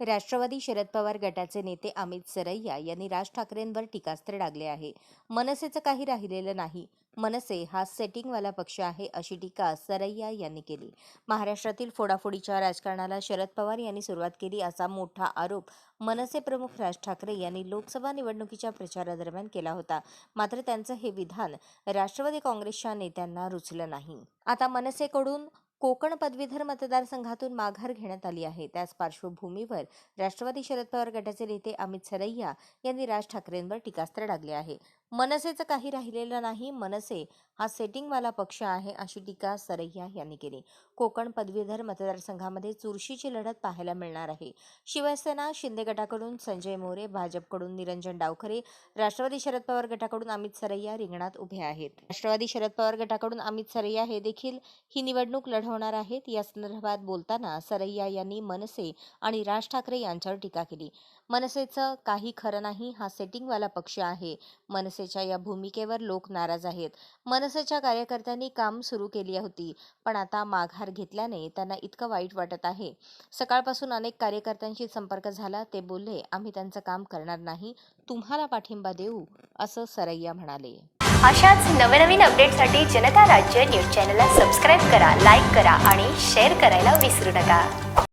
राष्ट्रवादी शरद पवार गटाचे नेते अमित सरैया यांनी राज ठाकरेंवर टीकास्त्र डागले आहे. मनसेचं काही राहिलेलं नाही. मनसे हा सेटिंगवाला पक्ष आहे अशी टीका सरैया यांनी केली. महाराष्ट्रातील फोडाफोडीच्या राजकारणाला शरद पवार यांनी सुरुवात केली असा मोठा आरोप मनसे प्रमुख राज ठाकरे यांनी लोकसभा निवडणुकीच्या प्रचारादरम्यान केला होता. मात्र त्यांचं हे विधान राष्ट्रवादी काँग्रेसच्या नेत्यांना रुचलं नाही. आता मनसेकडून कोकण पदवीधर मतदारसंघातून माघार घेण्यात आली आहे. त्याच पार्श्वभूमीवर राष्ट्रवादी शरद पवार गटाचे नेते अमित सरैया यांनी राज ठाकरेंवर टीकास्त्र डागले आहे. मनसेचं काही राहिलेलं नाही. मनसे हा सेटिंगवाला पक्ष आहे अशी टीका सरैया यांनी केली. कोकण पदवीधर मतदारसंघामध्ये चुरशीची लढत पाहायला मिळणार आहे. शिवसेना शिंदे गटाकडून संजय मोरे भाजपकडून निरंजन डावखरे राष्ट्रवादी शरद पवार गटाकडून अमित सरैया रिंगणात उभे आहेत. राष्ट्रवादी शरद पवार गटाकडून अमित सरैया हे देखील ही निवडणूक लढवणार आहेत. या संदर्भात बोलताना सरैया यांनी मनसे आणि राज ठाकरे यांच्यावर टीका केली. मनसेचं काही खरं नाही हा सेटिंगवाला पक्ष आहे. मनसे मनसेच्या या भूमिकेवर लोक नाराज आहेत. मनसेच्या कार्यकर्त्यांनी काम सुरू केली होती पण आता माघार घेतल्याने त्यांना इतकं वाईट वाटत आहे. सकाळपासून अनेक कार्यकर्त्यांशी संपर्क झाला ते बोलले आम्ही त्यांचं काम करणार नाही तुम्हाला पाठिंबा देऊ असं सरैया म्हणाले. अशाच नवनवीन अपडेटसाठी जनता राज्य न्यूज चॅनलला सबस्क्राईब करा लाईक करा आणि शेअर करायला विसरू नका.